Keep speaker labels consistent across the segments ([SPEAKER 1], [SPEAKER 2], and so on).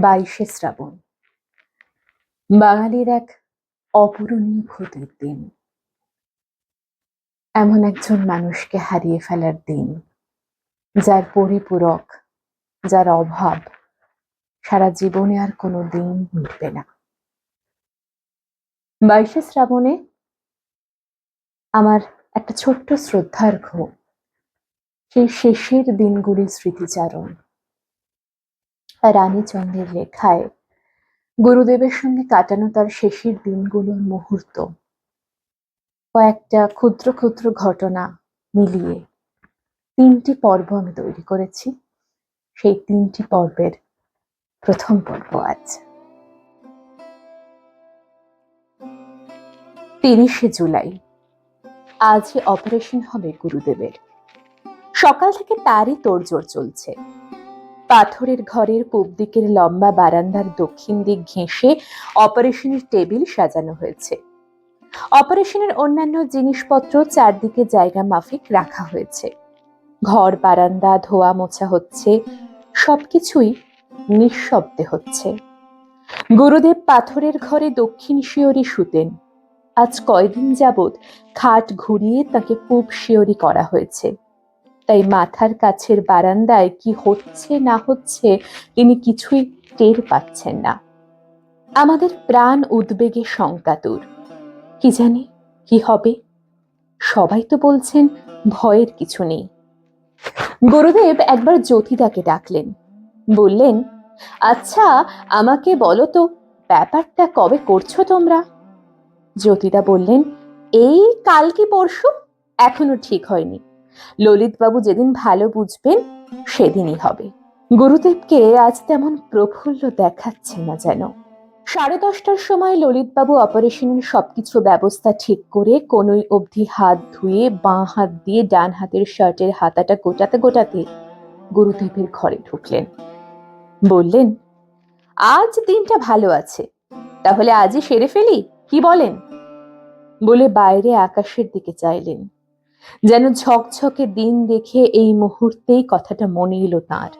[SPEAKER 1] বাইশে শ্রাবণ। বাঙালির এক অপূরণীয় ক্ষতির দিন। এমন একজন মানুষকে হারিয়ে ফেলার দিন, যার পরিপূরক, যার অভাব সারা জীবনে আর কোনো দিন মিটবে না। বাইশে শ্রাবণে আমার একটা ছোট্ট শ্রদ্ধার্ঘ সেই শেষের দিনগুলির স্মৃতিচারণ। রানীচন্দ্রের লেখায়, গুরুদেবের সঙ্গে কাটানো তার শেষের দিনগুলোর মুহূর্ত। কয়েকটা ক্ষুদ্র ক্ষুদ্র ঘটনা মিলিয়ে তিনটি পর্ব আমি তৈরি করেছি। সেই তিনটি পর্বের প্রথম পর্ব আজ। তিরিশে জুলাই। আজই অপারেশন হবে গুরুদেবের। সকাল থেকে তারই তোড়জোড় চলছে। পাথরের ঘরের পূব দিকের লম্বা বারান্দার দক্ষিণ দিক ঘেঁষে অপারেশনের টেবিল সাজানো হয়েছে। অপারেশনের অন্যান্য জিনিসপত্র চারদিকে জায়গা মাফিক রাখা হয়েছে। ঘর, বারান্দা, ধোয়া মোছা হচ্ছে, সবকিছুই নিঃশব্দে হচ্ছে। গুরুদেব পাথরের ঘরে দক্ষিণ শিয়রি শুতেন। আজ কয়দিন যাবৎ খাট ঘুরিয়ে তাকে পূব শিয়রি করা হয়েছে। তাই মাথার কাছের বারান্দায় কি হচ্ছে না হচ্ছে তিনি কিছুই টের পাচ্ছেন না। আমাদের প্রাণ উদ্বেগে শঙ্কাতুর কি জানি কি হবে? সবাই তো বলছেন ভয়ের কিছু নেই। গুরুদেব একবার জ্যোতিদাকে ডাকলেন। বললেন আচ্ছা আমাকে বলো তো, ব্যাপারটা কবে করছ তোমরা? জ্যোতিদা বললেন, এই কাল কি পরশু, এখনও ঠিক হয়নি। ললিতবাবু যেদিন ভালো বুঝবেন, সেদিনই হবে। গুরুদেবকে আজ তেমন প্রফুল্ল দেখাচ্ছে না যেন। সাড়ে দশটার সময় ললিতবাবু অপারেশনের সবকিছু ব্যবস্থা ঠিক করে কোনোই অবধি হাত ধুয়ে বাঁ হাত দিয়ে ডান হাতের শার্টের হাতাটা গোটাতে গোটাতে গুরুদেবের ঘরে ঢুকলেন। বললেন, আজ দিনটা ভালো আছে। তাহলে আজই সেরে ফেলি, কি বলেন? বলে বাইরে আকাশের দিকে চাইলেন। যেন ঝকঝকে দিন দেখে এই মুহূর্তেই কথাটা মনে এলো তাঁর।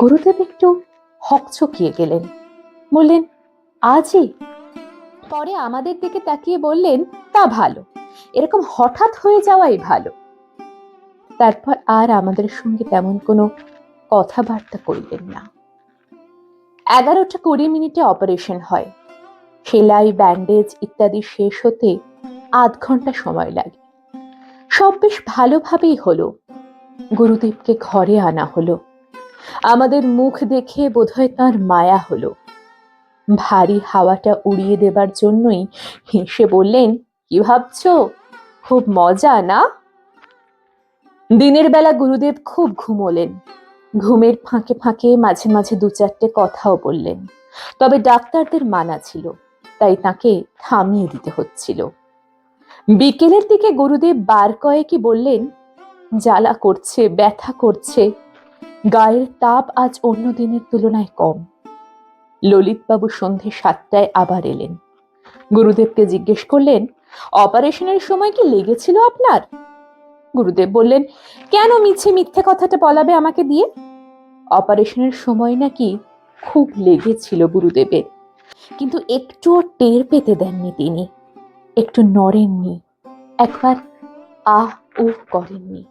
[SPEAKER 1] গুরুদেব একটু হকচকিয়ে গেলেন। বললেন, আজই? পরে আমাদের দিকে তাকিয়ে বললেন, তা ভালো। এরকম হঠাৎ হয়ে যাওয়াই ভালো। তারপর আর আমাদের সঙ্গে তেমন কোনো কথাবার্তা করলেন না। এগারোটা কুড়ি মিনিটে অপারেশন হয়। সেলাই, ব্যান্ডেজ ইত্যাদি শেষ হতে আধ ঘণ্টা সময় লাগে। সব বেশ ভালোভাবেই হলো। গুরুদেবকে ঘরে আনা হলো। আমাদের মুখ দেখে বোধহয় তার মায়া হলো। ভারী হাওয়াটা উড়িয়ে দেবার জন্যই হেসে বললেন, কি ভাবছ? খুব মজা, না? দিনের বেলা গুরুদেব খুব ঘুমোলেন ঘুমের ফাঁকে ফাঁকে মাঝে মাঝে দু চারটে কথাও বললেন। তবে ডাক্তারদের মানা ছিল, তাই তাকে থামিয়ে দিতে হচ্ছিল। বিকেলের দিকে গুরুদেব বার কয়েকই বললেন, জ্বালা করছে, ব্যথা করছে। গায়ের তাপ আজ অন্য দিনের তুলনায় কম। ললিতবাবু সন্ধে সাতটায় আবার এলেন। গুরুদেবকে জিজ্ঞেস করলেন, অপারেশনের সময় কি লেগেছিল আপনার? গুরুদেব বললেন, কেন মিছে মিথ্যে কথাটা বলাবে আমাকে দিয়ে? অপারেশনের সময় নাকি খুব লেগেছিল গুরুদেবের, কিন্তু একটুও টের পেতে দেননি তিনি। একটু নড়েননি একবার আহ উহ করেননি।